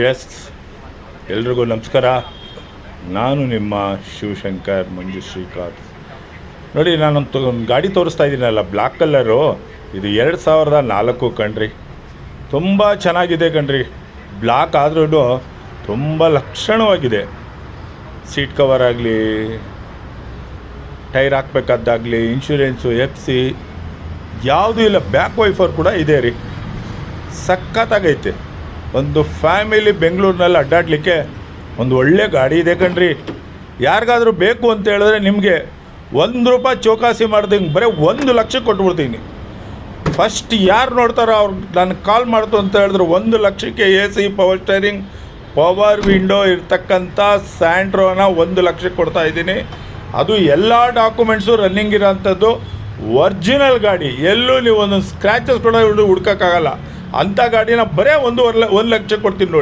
S ಎಲ್ರಿಗೂ ನಮಸ್ಕಾರ. ನಾನು ನಿಮ್ಮ ಶಿವಶಂಕರ್ ಮಂಜು ಶ್ರೀಕಾಂತ್ ನೋಡಿ ನಾನೊಂದು ಒಂದು ಗಾಡಿ ತೋರಿಸ್ತಾ ಇದ್ದೀನಲ್ಲ ಬ್ಲ್ಯಾಕ್ ಕಲರು. ಇದು ಎರಡು ಸಾವಿರದ ನಾಲ್ಕು ಕಣ್ರಿ. ತುಂಬ ಚೆನ್ನಾಗಿದೆ ಕಣ್ರಿ. ಬ್ಲ್ಯಾಕ್ ಆದ್ರೂ ತುಂಬ ಲಕ್ಷಣವಾಗಿದೆ. ಸೀಟ್ ಕವರ್ ಆಗಲಿ, ಟೈರ್ ಹಾಕ್ಬೇಕಾದ್ದಾಗಲಿ, ಇನ್ಶೂರೆನ್ಸು ಎಫ್ ಸಿ ಯಾವುದೂ ಇಲ್ಲ, ಬ್ಯಾಕ್ ವೈಫರ್ ಕೂಡ ಇದೆ ರೀ. ಸಖತ್ತಾಗೈತೆ. ಒಂದು ಫ್ಯಾಮಿಲಿ ಬೆಂಗಳೂರಿನಲ್ಲಿ ಅಡ್ಡಾಡಲಿಕ್ಕೆ ಒಂದು ಒಳ್ಳೆ ಗಾಡಿ ಇದೆ ಕಣ್ರಿ. ಯಾರಿಗಾದರೂ ಬೇಕು ಅಂತ ಹೇಳಿದ್ರೆ ನಿಮಗೆ ಒಂದು ರೂಪಾಯಿ ಚೌಕಾಸಿ ಮಾಡ್ದಂಗೆ ಬರೀ ಒಂದು ಲಕ್ಷ ಕೊಟ್ಬಿಡ್ತೀನಿ. ಫಸ್ಟ್ ಯಾರು ನೋಡ್ತಾರೋ ಅವ್ರು ನಾನು ಕಾಲ್ ಮಾಡ್ತು ಅಂತ ಹೇಳಿದ್ರೆ ಒಂದು ಲಕ್ಷಕ್ಕೆ A C power steering power window ಇರ್ತಕ್ಕಂಥ ಸ್ಯಾಂಡ್ರೋನ ಒಂದು ಲಕ್ಷಕ್ಕೆ ಕೊಡ್ತಾ ಇದ್ದೀನಿ. ಅದು ಎಲ್ಲ ಡಾಕ್ಯುಮೆಂಟ್ಸು ರನ್ನಿಂಗ್ ಇರೋಂಥದ್ದು ಒರ್ಜಿನಲ್ ಗಾಡಿ. ಎಲ್ಲೂ ನೀವು ಒಂದೊಂದು ಸ್ಕ್ರ್ಯಾಚಸ್ ಕೂಡ ಹುಡ್ಕೋಕ್ಕಾಗಲ್ಲ. ಅಂಥ ಗಾಡಿನ ಬರೇ ಲ- ಒಂದು ಲಕ್ಷ ಕೊಡ್ತೀನಿ ನೋಡಿ.